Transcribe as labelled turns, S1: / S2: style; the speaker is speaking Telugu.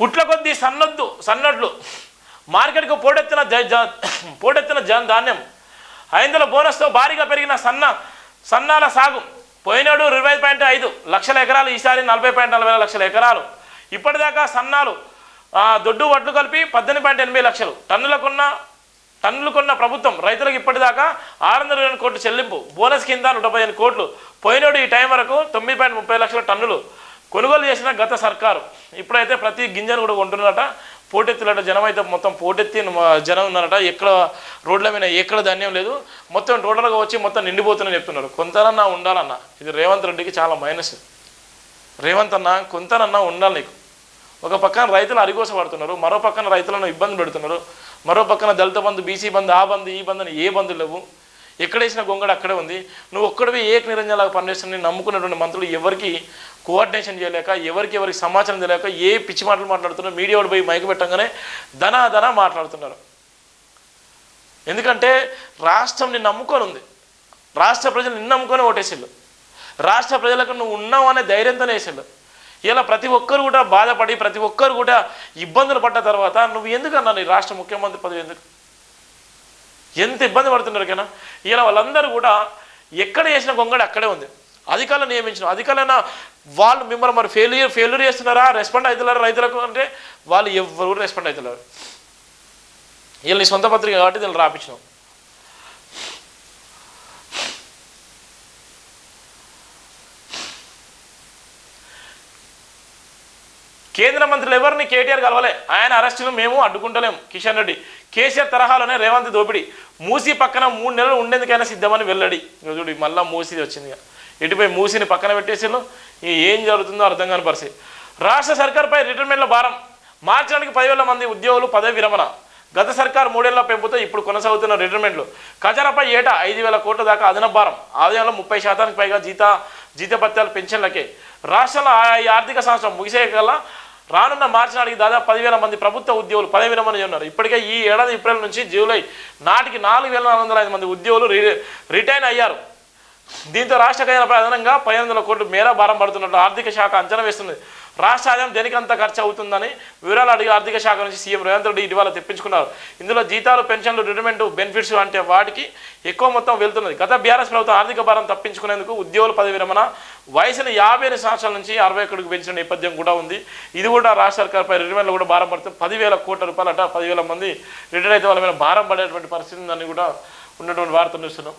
S1: పుట్ల కొద్దీ సన్నొద్దు సన్నడ్లు మార్కెట్కు పోటెత్తిన జ- జ- పోటెత్తిన ధాన్యం. ఐదుల బోనస్తో భారీగా పెరిగిన సన్న సన్నాల సాగు. పోయినాడు ఇరవై పాయింట్ ఐదు లక్షల ఎకరాలు ఈసారి నలభై పాయింట్ నలభై లక్షల ఎకరాలు. ఇప్పటిదాకా సన్నాలు దొడ్డు వడ్లు కలిపి పద్దెనిమిది పాయింట్ ఎనభై లక్షలు. టన్నులకున్న టన్నులు కొన్న ప్రభుత్వం రైతులకు ఇప్పటిదాకా ఆరు వందల ఇరవై కోట్లు చెల్లింపు. బోనస్ కింద నూట పదిహేను కోట్లు. పోయినాడు ఈ టైం వరకు తొమ్మిది పాయింట్ ముప్పై లక్షల టన్నులు. కొనుగోలు చేసిన గత సర్కారు. ఇప్పుడైతే ప్రతి గింజను కూడా కొంటున్నారట. పోటెత్తులట జనం అయితే మొత్తం పోటెత్తి జనం ఉన్నారట. ఎక్కడ రోడ్ల మీద ఎక్కడ ధాన్యం లేదు. మొత్తం టోటల్గా వచ్చి మొత్తం నిండిపోతుందని చెప్తున్నారు. కొంతనన్నా ఉండాలన్న. ఇది రేవంత్ రెడ్డికి చాలా మైనస్. రేవంత్ అన్న కొంతనన్నా ఉండాలి నీకు. ఒక పక్కన రైతులు అరిగోస పడుతున్నారు. మరో పక్కన రైతులను ఇబ్బంది పెడుతున్నారు. మరో పక్కన దళిత బంధు బీసీ బంధు ఆ బంధు ఈ బంధు అని ఏ బంధు లేవు. ఎక్కడేసిన గొంగడు అక్కడే ఉంది. నువ్వు ఒక్కడివి ఏక నిరంజనలాగా పనిచేస్తున్న నమ్ముకున్నటువంటి మంత్రులు ఎవరికి కోఆర్డినేషన్ చేయలేక ఎవరికి ఎవరికి సమాచారం తెలియక ఏ పిచ్చి మాటలు మాట్లాడుతున్నారు మీడియా వాడు పోయి మైకు పెట్టంగానే ధన ధన మాట్లాడుతున్నారు. ఎందుకంటే రాష్ట్రం నిన్ను నమ్ముకొని ఉంది. రాష్ట్ర ప్రజలు నిన్ను నమ్ముకొని ఓటేసిళ్ళు. రాష్ట్ర ప్రజలకు నువ్వు ఉన్నావు అనే ధైర్యంతోనే వేసిళ్ళు. ఇలా ప్రతి ఒక్కరు కూడా బాధపడి ప్రతి ఒక్కరు కూడా ఇబ్బందులు పడ్డ తర్వాత నువ్వు ఎందుకన్నా నీ రాష్ట్ర ముఖ్యమంత్రి పదవి ఎందుకు? ఎంత ఇబ్బంది పడుతున్నారు కదా ఇలా వాళ్ళందరూ కూడా ఎక్కడ చేసిన గొంగడి అక్కడే ఉంది. అధికారులు నియమించిన అధికారులైనా వాళ్ళు మిమ్మల్ని మరి ఫెయిల్యూర్ ఫెయిల్యూర్ చేస్తున్నారా? రెస్పాండ్ అవుతున్నారా రైతులకు అంటే వాళ్ళు ఎవరు రెస్పాండ్ అవుతున్నారు వీళ్ళని సొంత పత్రిక కాబట్టి దీన్ని రాపించినాం. కేంద్ర మంత్రులు ఎవరిని కేటీఆర్ కలవలే? ఆయన అరెస్టును మేము అడ్డుకుంటలేం కిషన్ రెడ్డి. కేసీఆర్ తరహాలోనే రేవంత్ దోపిడి. మూసి పక్కన మూడు నెలలు ఉండేందుకైనా సిద్ధమని వెళ్ళడి చూడు మళ్ళా మూసి వచ్చింది ఇటుపై మూసీని మూసిని పక్కన పెట్టేసిళ్ళు ఏం జరుగుతుందో అర్థం కాని పరిస్థితి. రాష్ట్ర సర్కార్పై రిటైర్మెంట్ల భారం. మార్చడానికి పదివేల మంది ఉద్యోగులు పదవి విరమణ. గత సర్కార్ మూడేళ్ళ పెంపుతో ఇప్పుడు కొనసాగుతున్న రిటైర్మెంట్లు. ఖజానాపై ఏటా ఐదు వేల కోట్ల దాకా అదనపు భారం. ఆదాయంలో ముప్పై శాతానికి పైగా జీత జీతభత్యాలు పెన్షన్లకే. రాష్ట్రంలో ఈ ఆర్థిక సంవత్సరం ముగిసే కల్లా రానున్న మార్చి నాటికి దాదాపు పదివేల మంది ప్రభుత్వ ఉద్యోగులు పదవి విరమణ ఉన్నారు. ఇప్పటికే ఈ ఏడాది ఏప్రిల్ నుంచి జూలై నాటికి నాలుగు వేల నాలుగు వందల ఐదు మంది ఉద్యోగులు రి రిటైన్ అయ్యారు. దీంతో రాష్ట్ర ఖజానాపై అదనంగా పదిహేను వందల కోట్లు మేర భారం పడుతున్నట్టు ఆర్థిక శాఖ అంచనా వేస్తుంది. రాష్ట్ర ఆదాయం దేనికంత ఖర్చు అవుతుందని వివరాలు అడిగి ఆర్థిక శాఖ నుంచి సీఎం రేవంత్ రెడ్డి ఇటీవల తెప్పించుకున్నారు. ఇందులో జీతాలు పెన్షన్లు రిటైర్మెంట్ బెనిఫిట్స్ అంటే వాటికి ఎక్కువ మొత్తం వెళ్తున్నది. గత బీఆర్ఎస్ ప్రభుత్వం ఆర్థిక భారం తప్పించుకునేందుకు ఉద్యోగుల పదవి విరమణ వయసును యాభై ఎనిమిది సంవత్సరాల నుంచి అరవై ఒకటికి పెంచిన నేపథ్యం కూడా ఉంది. ఇది కూడా రాష్ట్ర సర్కార్పై రిటైర్మెంట్లు కూడా భారం పడుతుంది. పదివేల కోట్ల రూపాయలు అట పదివేల మంది రిటైర్ అయితే వాళ్ళ మీద భారం పడేటువంటి పరిస్థితి ఉందని కూడా ఉన్నటువంటి వార్తలు చూస్తున్నాం